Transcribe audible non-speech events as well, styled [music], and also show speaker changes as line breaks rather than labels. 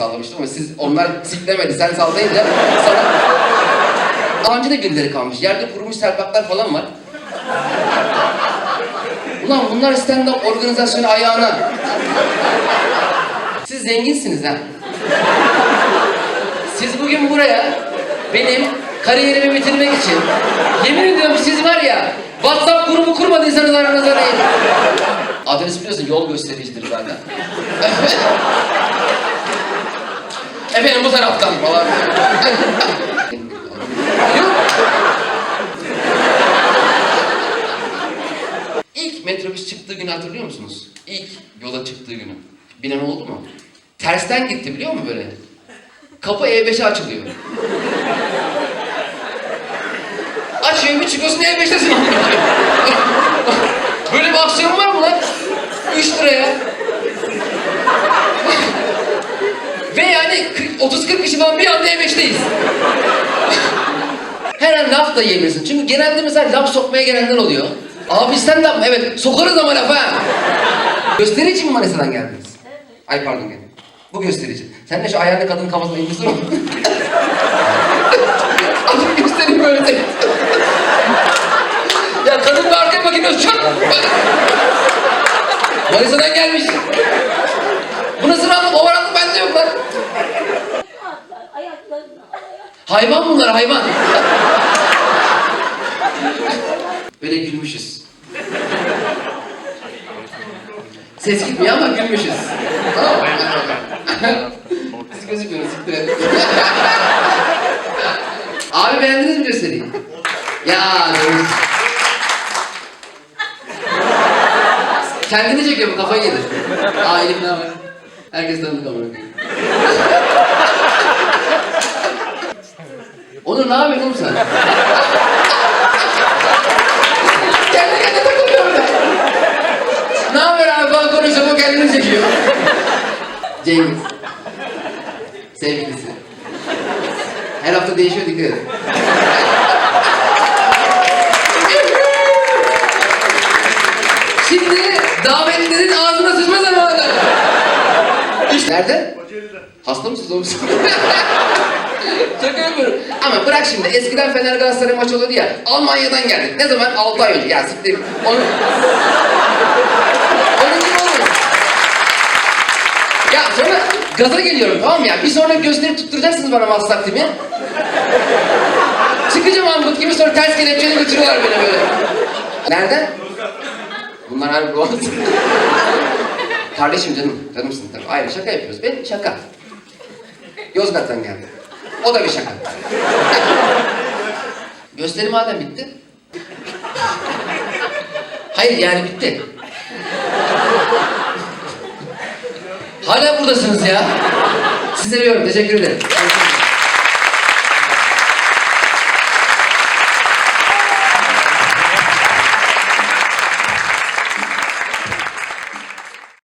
sallamıştım ama siz onlar siklemedi. Sen sallayınca sana... Daha önce de birileri kalmış. Yerde kurumuş serpaklar falan var. Ulan bunlar stand-up organizasyonu ayağına. Siz zenginsiniz ha. Siz bugün buraya benim kariyerimi bitirmek için yemin ediyorum siz var ya WhatsApp grubu kurmadıysanız aranıza değil. Adres biliyorsun yol göstericidir zaten. [laughs] Efendim bu taraftan falan. İlk metrobüs çıktığı günü hatırlıyor musunuz? İlk yola çıktığı günü. Binen oldu mu? Tersten gitti biliyor musun böyle? Kapı E5'e açılıyor. Açıyor bir çıkıyorsun E5'tesin. böyle bir aksiyon var mı lan? 3 liraya. Ve yani 30-40 kişi falan bir anda E5'teyiz. Her an laf da yiyebilirsin. Çünkü genelde mesela laf sokmaya gelenler oluyor. Abi sen de mi? Evet, sokarız ama laf ha. Gösterici mi Manisa'dan geldiniz? Ay pardon gel. Bu gösterici. Sen de şu ayağını kadının kafasına indirsin mi? [laughs] Azıcık göstereyim böyle de. ya kadın bir arkaya bakayım çok. Manisa'dan gelmiş. Hayvan bunlar hayvan. Böyle gülmüşüz. Ses gitmiyor ama gülmüşüz. Tamam? Siz gözükmüyorsunuz. siktir et. Abi beğendiniz mi gösteriyi? Ya doğru. Kendini çekiyor bu kafayı yedi. Aa ne haber? Herkes tanıdık ama. Onur ne yapıyorsun oğlum sen? Kendi kendine takılıyor orada. Ne haber abi falan konuşuyor o kendini çekiyor. Cengiz. Sevgilisi. Her hafta değişiyor dikkat edin. Şimdi davetlilerin ağzına sıçma zamanı. İşte. Nerede? Hasta mısınız oğlum? [laughs] Şaka yapıyorum. Ama bırak şimdi. Eskiden Fener Galatasaray maçı oluyordu ya. Almanya'dan geldik. Ne zaman? 6 ay önce. Ya siktir. Onu... Onun gibi olur. Ya sonra gaza geliyorum tamam mı ya? Bir sonraki gösteri tutturacaksınız bana maslak timi. Çıkacağım ambut gibi sonra ters kelepçeyle götürüyorlar beni böyle. Nereden? Bunlar harbi Boğaz. Kardeşim canım, canımsın tabii. Ayrı şaka yapıyoruz. Ben şaka. Yozgat'tan geldi. O da bir şaka. Gösteri madem bitti. Hayır yani bitti. Hala buradasınız ya. Sizi seviyorum. Teşekkür ederim.